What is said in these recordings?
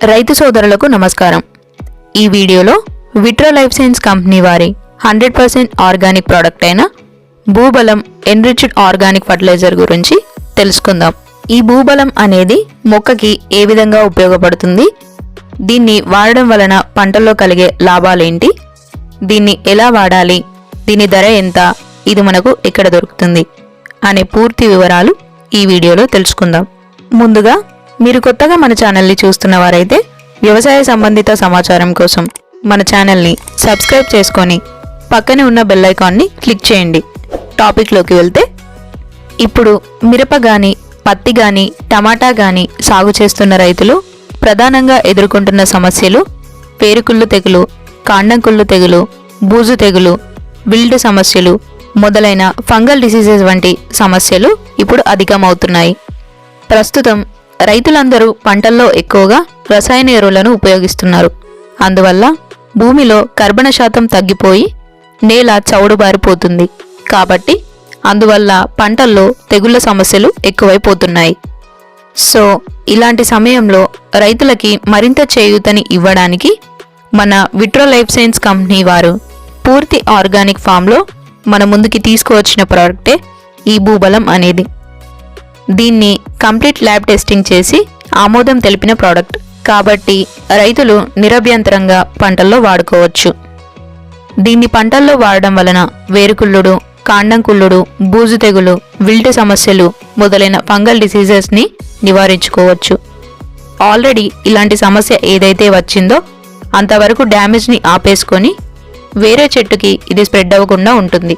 రైతు సోదరులకు నమస్కారం. ఈ వీడియోలో విట్రో లైఫ్ సైన్స్ కంపెనీ వారి హండ్రెడ్ పర్సెంట్ ఆర్గానిక్ ప్రోడక్ట్ అయిన భూబలం ఎన్రిచ్డ్ ఆర్గానిక్ ఫర్టిలైజర్ గురించి తెలుసుకుందాం. ఈ భూబలం అనేది మొక్కకి ఏ విధంగా ఉపయోగపడుతుంది? దీన్ని వాడడం వలన పంటల్లో కలిగే లాభాలేంటి దీన్ని ఎలా వాడాలి? దీని ధర ఎంత? ఇది మనకు ఎక్కడ దొరుకుతుంది? అనే పూర్తి వివరాలు ఈ వీడియోలో తెలుసుకుందాం. ముందుగా మీరు కొత్తగా మన ఛానల్ని చూస్తున్న వారైతే వ్యవసాయ సంబంధిత సమాచారం కోసం మన ఛానల్ని సబ్స్క్రైబ్ చేసుకొని పక్కనే ఉన్న బెల్ ఐకాన్ని క్లిక్ చేయండి. టాపిక్లోకి వెళ్తే ఇప్పుడు మిరప గాని పత్తి గాని టమాటా గాని సాగు చేస్తున్న రైతులు ప్రధానంగా ఎదుర్కొంటున్న సమస్యలు పేరుకుళ్ళు తెగులు కాండంకుళ్ళు తెగులు బూజు తెగులు బిల్డ్ సమస్యలు మొదలైన ఫంగల్ డిసీజెస్ వంటి సమస్యలు ఇప్పుడు అధికమవుతున్నాయి. ప్రస్తుతం రైతులందరూ పంటల్లో ఎక్కువగా రసాయన ఎరువులను ఉపయోగిస్తున్నారు. అందువల్ల భూమిలో కర్బన శాతం తగ్గిపోయి నేల చౌడుబారిపోతుంది. కాబట్టి అందువల్ల పంటల్లో తెగుళ్ళ సమస్యలు ఎక్కువైపోతున్నాయి. సో ఇలాంటి సమయంలో రైతులకి మరింత చేయూతని ఇవ్వడానికి మన విట్రో లైఫ్ సైన్స్ కంపెనీ వారు పూర్తి ఆర్గానిక్ ఫామ్లో మన ముందుకి తీసుకువచ్చిన ప్రోడక్టే ఈ భూబలం అనేది. దీన్ని కంప్లీట్ ల్యాబ్ టెస్టింగ్ చేసి ఆమోదం తెలిపిన ప్రోడక్ట్. కాబట్టి రైతులు నిరభ్యంతరంగా పంటల్లో వాడుకోవచ్చు. దీన్ని పంటల్లో వాడడం వలన వేరుకుళ్ళుడు కాండం కుళ్ళుడు బూజు తెగులు విల్ట్ సమస్యలు మొదలైన ఫంగల్ డిసీజెస్ని నివారించుకోవచ్చు. ఆల్రెడీ ఇలాంటి సమస్య ఏదైతే వచ్చిందో అంతవరకు డ్యామేజ్ని ఆపేసుకొని వేరే చెట్టుకి ఇది స్ప్రెడ్ అవ్వకుండా ఉంటుంది.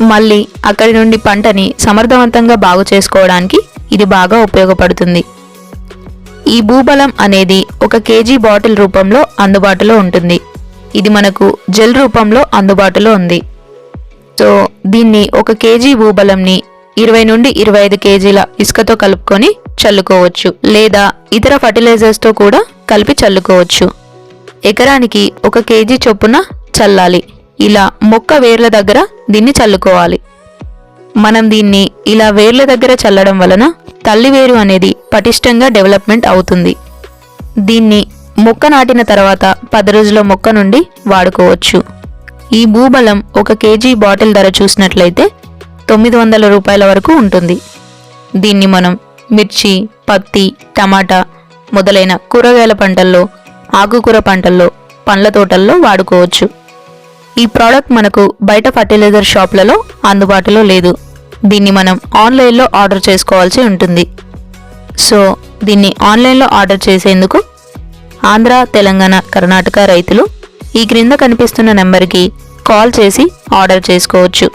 మళ్ళీ అక్కడి నుండి పంటని సమర్థవంతంగా బాగు చేసుకోవడానికి ఇది బాగా ఉపయోగపడుతుంది. ఈ భూబలం అనేది ఒక కేజీ బాటిల్ రూపంలో అందుబాటులో ఉంటుంది. ఇది మనకు జెల్ రూపంలో అందుబాటులో ఉంది. సో దీన్ని ఒక కేజీ భూబలంని ఇరవై నుండి ఇరవై ఐదు కేజీల ఇసుకతో కలుపుకొని చల్లుకోవచ్చు. లేదా ఇతర ఫర్టిలైజర్స్తో కూడా కలిపి చల్లుకోవచ్చు. ఎకరానికి ఒక కేజీ చొప్పున చల్లాలి. ఇలా మొక్క వేర్ల దగ్గర దీన్ని చల్లుకోవాలి. మనం దీన్ని ఇలా వేర్ల దగ్గర చల్లడం వలన తల్లి వేరు అనేది పటిష్టంగా డెవలప్మెంట్ అవుతుంది. దీన్ని మొక్క నాటిన తర్వాత పది రోజుల మొక్క నుండి వాడుకోవచ్చు. ఈ భూబలం ఒక కేజీ బాటిల్ ధర చూసినట్లయితే తొమ్మిది వందల రూపాయల వరకు ఉంటుంది. దీన్ని మనం మిర్చి పత్తి టమాటా మొదలైన కూరగాయల పంటల్లో ఆకుకూర పంటల్లో పండ్ల తోటల్లో వాడుకోవచ్చు. ఈ ప్రోడక్ట్ మనకు బయట ఫర్టిలైజర్ షాప్లలో అందుబాటులో లేదు. దీన్ని మనం ఆన్లైన్లో ఆర్డర్ చేసుకోవాల్సి ఉంటుంది. సో దీన్ని ఆన్లైన్లో ఆర్డర్ చేసేందుకు ఆంధ్ర తెలంగాణ కర్ణాటక రైతులు ఈ క్రింద కనిపిస్తున్న నెంబర్కి కాల్ చేసి ఆర్డర్ చేసుకోవచ్చు.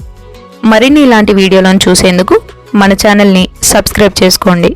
మరిన్ని ఇలాంటి వీడియోలను చూసేందుకు మన ఛానల్ని సబ్స్క్రైబ్ చేసుకోండి.